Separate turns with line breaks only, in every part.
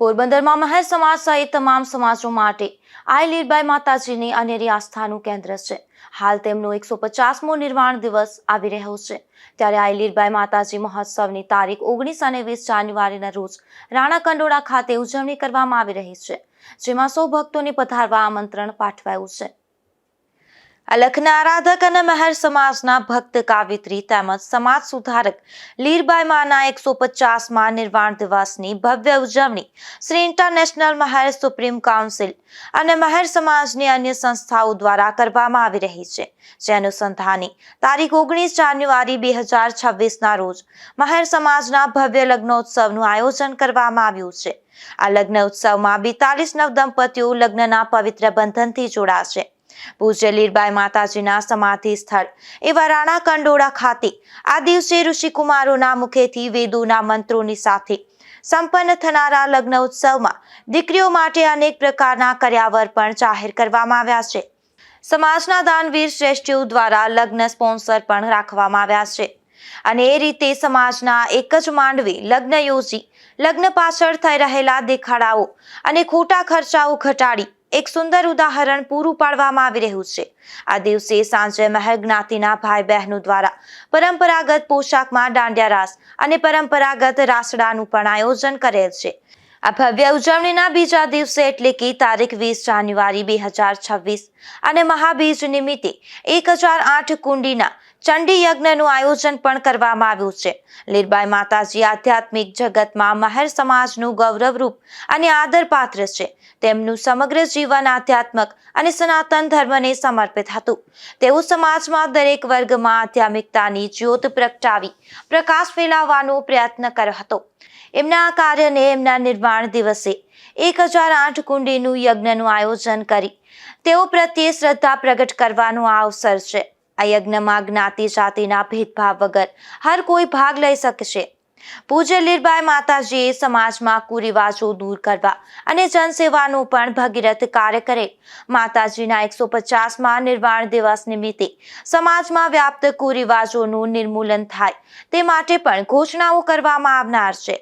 પોરબંદરમાં મહેર સમાજ સહિત તમામ સમાજો માટે આઈ લીરબાઈ માતાજીની અનેરી આસ્થાનું કેન્દ્ર છે. હાલ તેમનો એકસો પચાસમો નિર્વાણ દિવસ આવી રહ્યો છે. ત્યારે આઈ લીરબાઈ માતાજી મહોત્સવની તારીખ ઓગણીસ અને વીસ જાન્યુઆરીના રોજ રાણા કંડોળા ખાતે ઉજવણી કરવામાં આવી રહી છે, જેમાં સૌ ભક્તોને પધારવા આમંત્રણ પાઠવાયું છે. અલખના આરાધક અને મહેર સમાજના ભક્ત કાવિત્રી તેમજ સમાજ સુધારક લીરબાઈ માના એકસો પચાસમાં નિર્વાણ દિવસની ભવ્ય ઉજવણી Shri international Maher supreme council અને મહેર સમાજની અન્ય સંસ્થાઓ દ્વારા કરવામાં આવી રહી છે. જે અનુસંધાને તારીખ ઓગણીસ જાન્યુઆરી બે હજાર છવ્વીસના રોજ મહેર સમાજના ભવ્ય લગ્નોત્સવનું આયોજન કરવામાં આવ્યું છે. આ લગ્ન ઉત્સવમાં બેતાલીસ નવ દંપતીઓ લગ્નના પવિત્ર બંધનથી જોડાશે. પૂજ્ય લીરબાઈ માતાજીના સમાધિ સ્થળ. એવા રાણા કંડોળા ખાતે આ દિવસે ઋષિકુમારોના મુખેથી વેદોના મંત્રોની સાથે સંપન્ન થનારા લગ્ન ઉત્સવમાં દીકરીઓ માટે અનેક પ્રકારના કર્યાવર પણ જાહેર કરવામાં આવ્યા છે. સમાજના દાનવીર શ્રેષ્ઠીઓ દ્વારા લગ્ન સ્પોન્સર પણ રાખવામાં આવ્યા છે. અને એ રીતે સમાજના એક જ માંડવે લગ્ન યોજી લગ્ન પાછળ થઈ રહેલા દેખાડાઓ અને ખોટા ખર્ચાઓ ઘટાડી એક સુંદર ઉદાહરણ પૂરું પાડવામાં આવી રહ્યું છે. આ દિવસે સાંજે મહેર જ્ઞાતિના ભાઈ બહેનો દ્વારા પરંપરાગત પોશાકમાં દાંડિયા રાસ અને પરંપરાગત રાસડાનું પણ આયોજન કરેલ છે. આ ભવ્ય ઉજવણીના બીજા દિવસે એટલે કે તારીખ વીસ જાન્યુઆરી બે હજાર છવ્વીસ અને મહાબીજ નિમિત્તે એક હજાર આઠ કુંડીના ચંડી યજ્ઞનું આયોજન પણ કરવામાં આવ્યું છે. લીરબાઈ માતાજી આધ્યાત્મિક જગતમાં મહેર સમાજનું ગૌરવરૂપ અને આદરપાત્ર છે. તેમનું સમગ્ર જીવન આધ્યાત્મક અને સનાતન ધર્મને સમર્પિત હતું. તેઓ સમાજમાં દરેક વર્ગમાં આધ્યાત્મિકતાની જ્યોત પ્રગટાવી, પ્રકાશ ફેલાવવાનો પ્રયત્ન કર્યો હતો. એમના કાર્યને એમના નિર્માણ દિવસે એક હજાર આઠ કુંડીનું યજ્ઞનું આયોજન કરી તેઓ પ્રત્યે શ્રદ્ધા પ્રગટ કરવાનો આ અવસર છે. આ યજ્ઞમાં જ્ઞાતિ જાતિના ભેદભાવ વગર હર કોઈ ભાગ લઈ શકશે. પૂજ્ય લીરબાઈ માતાજીએ સમાજમાં કુરિવાજો દૂર કરવા અને જનસેવાનું પણ ભગીરથ કાર્ય કરે. માતાજીના એકસો પચાસમાં નિર્વાણ દિવસ નિમિત્તે સમાજમાં વ્યાપ્ત કુરિવાજોનું નિર્મૂલન થાય તે માટે પણ ઘોષણાઓ કરવામાં આવનાર છે.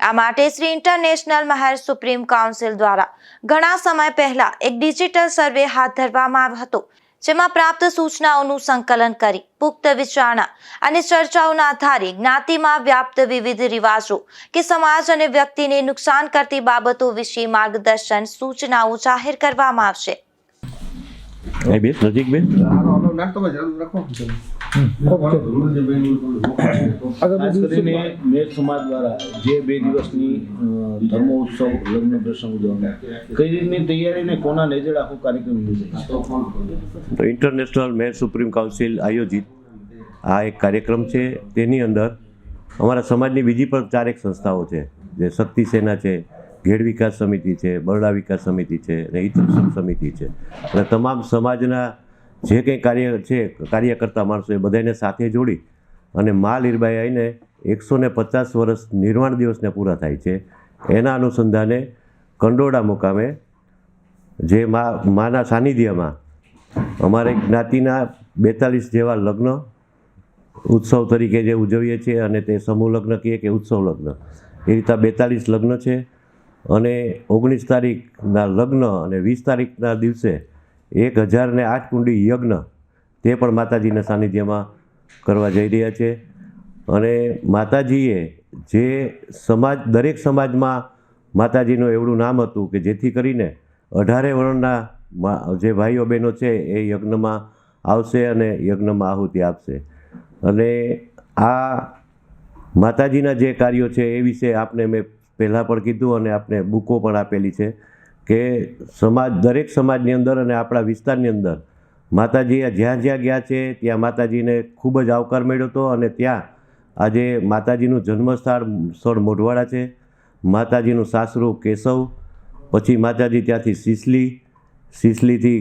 આ માટે Shri international Maher supreme council દ્વારા ઘણા સમય પહેલા એક ડિજિટલ સર્વે હાથ ધરવામાં આવ્યો હતો. જેમાં પ્રાપ્ત સૂચનાઓનું સંકલન કરી પુખ્ત વિચારણા અને ચર્ચાઓના આધારે જ્ઞાતિમાં વ્યાપ્ત વિવિધ રિવાજો કે સમાજ અને વ્યક્તિને નુકસાન કરતી બાબતો વિશે માર્ગદર્શન સૂચનાઓ જાહેર કરવામાં આવશે.
એ બેસ નજીક
રાખો.
ખાસ કરીને મેઘ સમાજ દ્વારા જે બે દિવસની અ, ધર્મોત્સવ લગ્ન પ્રસંગ ઉજવવાનો કઈ રીતની તૈયારી ને કોના નેજડ આખો કાર્યક્રમ યોજાય
તો ઇન્ટરનેશનલ મેર સુપ્રીમ કાઉન્સિલ આયોજિત આ એક કાર્યક્રમ છે. તેની અંદર અમારા સમાજની બીજી પણ ચારેક સંસ્થાઓ છે. જે શક્તિ સેના છે ઘેડ વિકાસ સમિતિ છે બરડા વિકાસ સમિતિ છે અને હિતરક્ષક સમિતિ છે. અને તમામ સમાજના જે કંઈ કાર્ય છે કાર્ય કરતા માણસો એ બધાને સાથે જોડી અને મા લીરબાઈ આવીને એકસો ને પચાસ વર્ષ નિર્વાણ દિવસને પૂરા થાય છે. એના અનુસંધાને કંડોળા મુકામે જે મા, માના સાનિધ્યમાં અમારે જ્ઞાતિના બેતાલીસ જેવા લગ્ન ઉત્સવ તરીકે જે ઉજવીએ છીએ અને તે સમૂહ લગ્ન કહીએ કે ઉત્સવ લગ્ન. એ રીતે બેતાલીસ લગ્ન છે અને ઓગણીસ તારીખના લગ્ન અને વીસ તારીખના દિવસે એક હજાર ને આઠ કુંડી યજ્ઞ તે પણ માતાજીના સાનિધ્યમાં કરવા જઈ રહ્યા છે. અને માતાજીએ જે સમાજ, દરેક સમાજમાં માતાજીનું એવડું નામ હતું કે જેથી કરીને અઢારે વર્ણના જે ભાઈઓ બહેનો છે એ યજ્ઞમાં આવશે અને યજ્ઞમાં આહુતિ આપશે. અને આ માતાજીના જે કાર્યો છે એ વિશે આપને મેં પહેલાં પણ કીધું અને આપને બુકો પણ આપેલી છે કે સમાજ, દરેક સમાજની અંદર અને આપણા વિસ્તારની અંદર માતાજી જ્યાં જ્યાં ગયા છે, ત્યાં માતાજીને ખૂબ જ આવકાર મળ્યો હતો અને ત્યાં આજે માતાજીનું જન્મસ્થળ સ્થળ મોઢવાડા છે. માતાજીનું સાસરું કેશવ, પછી માતાજી ત્યાંથી સિસલી, સિસલીથી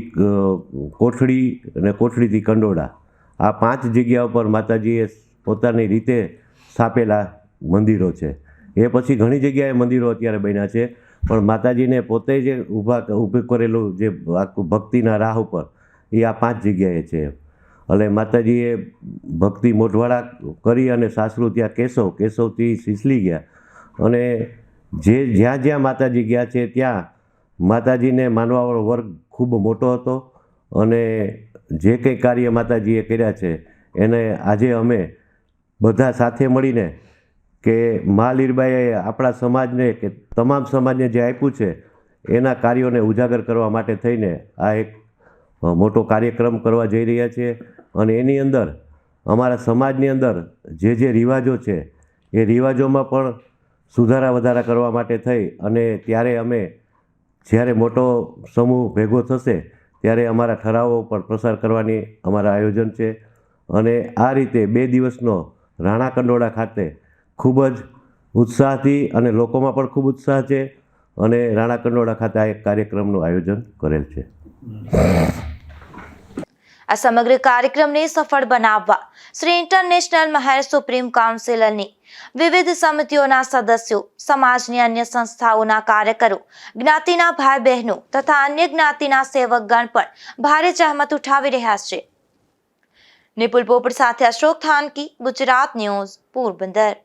કોઠડી અને કોઠડીથી કંડોળા. આ પાંચ જગ્યા ઉપર માતાજીએ પોતાની રીતે સ્થાપેલા મંદિરો છે. એ પછી ઘણી જગ્યાએ મંદિરો અત્યારે બન્યા છે. પણ માતાજીને પોતે જે ઊભા, ઊભું કરેલું જે ભક્તિના રાહ ઉપર એ આ પાંચ જગ્યાએ છે એટલે માતાજીએ ભક્તિ મોઢવાડા કરી અને સાસરું ત્યાં કેશવ, કેશવથી સિસલી ગયા. અને જે જ્યાં જ્યાં માતાજી ગયા છે ત્યાં માતાજીને માનવાવાળો વર્ગ ખૂબ મોટો હતો અને જે કંઈ કાર્ય માતાજીએ કર્યા છે એને આજે અમે બધા સાથે મળીને કે મા લીરબાઈએ આપણા સમાજને કે તમામ સમાજને જે આપ્યું છે એના કાર્યોને ઉજાગર કરવા માટે થઈને આ એક મોટો કાર્યક્રમ કરવા જઈ રહ્યા છીએ અને એની અંદર અમારા સમાજની અંદર જે જે રિવાજો છે, એ રિવાજોમાં પણ સુધારા વધારા કરવા માટે થઈ અને ત્યારે અમે જ્યારે મોટો સમૂહ ભેગો થશે ત્યારે અમારા ઠરાવો પર પ્રસાર કરવાની અમારા આયોજન છે. અને આ રીતે બે દિવસનો રાણા કંડોળા ખાતે ખૂબ જ ઉત્સાહથી અને લોકોમાં પણ ખૂબ ઉત્સાહ છે અને રાણા કંડોળા ખાતે આ એક કાર્યક્રમનું આયોજન કરેલ છે.
આ સમગ્ર કાર્યક્રમને સફળ બનાવવા શ્રી ઇન્ટરનેશનલ મહેર સુપ્રીમ કાઉન્સિલની વિવિધ સમિતિઓના સદસ્યો, સમાજની અન્ય સંસ્થાઓના કાર્યકરો, જ્ઞાતિના ભાઈ બહેનો તથા અન્ય જ્ઞાતિના સેવકગણ પણ ભારે જહેમત ઉઠાવી રહ્યા છે. નિપુલ પોપટ સાથે અશોક થાનકી, ગુજરાત ન્યૂઝ, પોરબંદર.